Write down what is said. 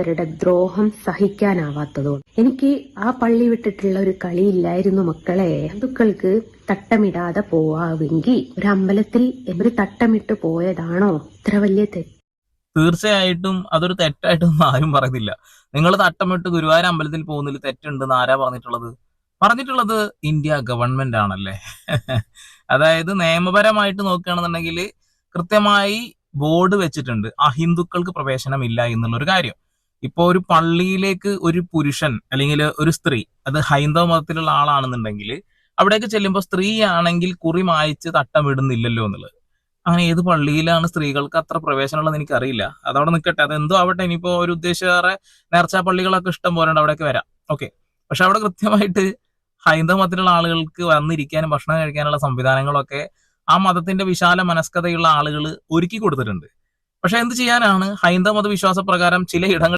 ഉദ്യോഗസ്ഥരുടെ ദ്രോഹം സഹിക്കാനാവാത്തതോ എനിക്ക് ആ പള്ളി വിട്ടിട്ടുള്ള ഒരു കളിയില്ലായിരുന്നു മക്കളെ. ഹിന്ദുക്കൾക്ക് തട്ടമിടാതെ പോവാമെങ്കിൽ ഒരു അമ്പലത്തിൽ ഒരു തട്ടമിട്ട് പോയതാണോ ഇത്ര വലിയ തെറ്റ്? തീർച്ചയായിട്ടും അതൊരു തെറ്റായിട്ടൊന്നും ആരും പറയുന്നില്ല. നിങ്ങൾ തട്ടമിട്ട് ഗുരുവായൂർ അമ്പലത്തിൽ പോകുന്നതിൽ തെറ്റുണ്ടെന്ന് ആരാ പറഞ്ഞിട്ടുള്ളത്? പറഞ്ഞിട്ടുള്ളത് ഇന്ത്യ ഗവൺമെന്റ് ആണല്ലേ? അതായത് നിയമപരമായിട്ട് നോക്കുകയാണെന്നുണ്ടെങ്കിൽ കൃത്യമായി ബോർഡ് വെച്ചിട്ടുണ്ട്. അഹിന്ദുക്കൾക്ക് പ്രവേശനമില്ല എന്നുള്ളൊരു കാര്യം. ഇപ്പൊ ഒരു പള്ളിയിലേക്ക് ഒരു പുരുഷൻ അല്ലെങ്കിൽ ഒരു സ്ത്രീ അത് ഹൈന്ദവ മതത്തിലുള്ള ആളാണെന്നുണ്ടെങ്കിൽ അവിടേക്ക് ചെല്ലുമ്പോൾ സ്ത്രീ ആണെങ്കിൽ കുറി മായച്ച് തട്ടം വിടുന്നില്ലല്ലോ എന്നുള്ളത്. അങ്ങനെ ഏത് പള്ളിയിലാണ് സ്ത്രീകൾക്ക് അത്ര പ്രവേശനമുള്ളത് എനിക്കറിയില്ല. അതവിടെ നിൽക്കട്ടെ അത് എന്തോ ആവട്ടെ. ഇനിയിപ്പോ ഒരു ഉദ്ദേശിച്ചാറെ നേർച്ചാ പള്ളികളൊക്കെ ഇഷ്ടം പോലെ അവിടേക്ക് വരാം. ഓക്കെ. പക്ഷെ അവിടെ കൃത്യമായിട്ട് ഹൈന്ദവ മതത്തിലുള്ള ആളുകൾക്ക് വന്നിരിക്കാനും ഭക്ഷണം കഴിക്കാനുള്ള സംവിധാനങ്ങളൊക്കെ ആ മതത്തിന്റെ വിശാല മനസ്കതയുള്ള ആളുകൾ ഒരുക്കി കൊടുത്തിട്ടുണ്ട്. പക്ഷെ എന്ത് ചെയ്യാനാണ്? ഹൈന്ദവ മതവിശ്വാസ പ്രകാരം ചില ഇടങ്ങളിൽ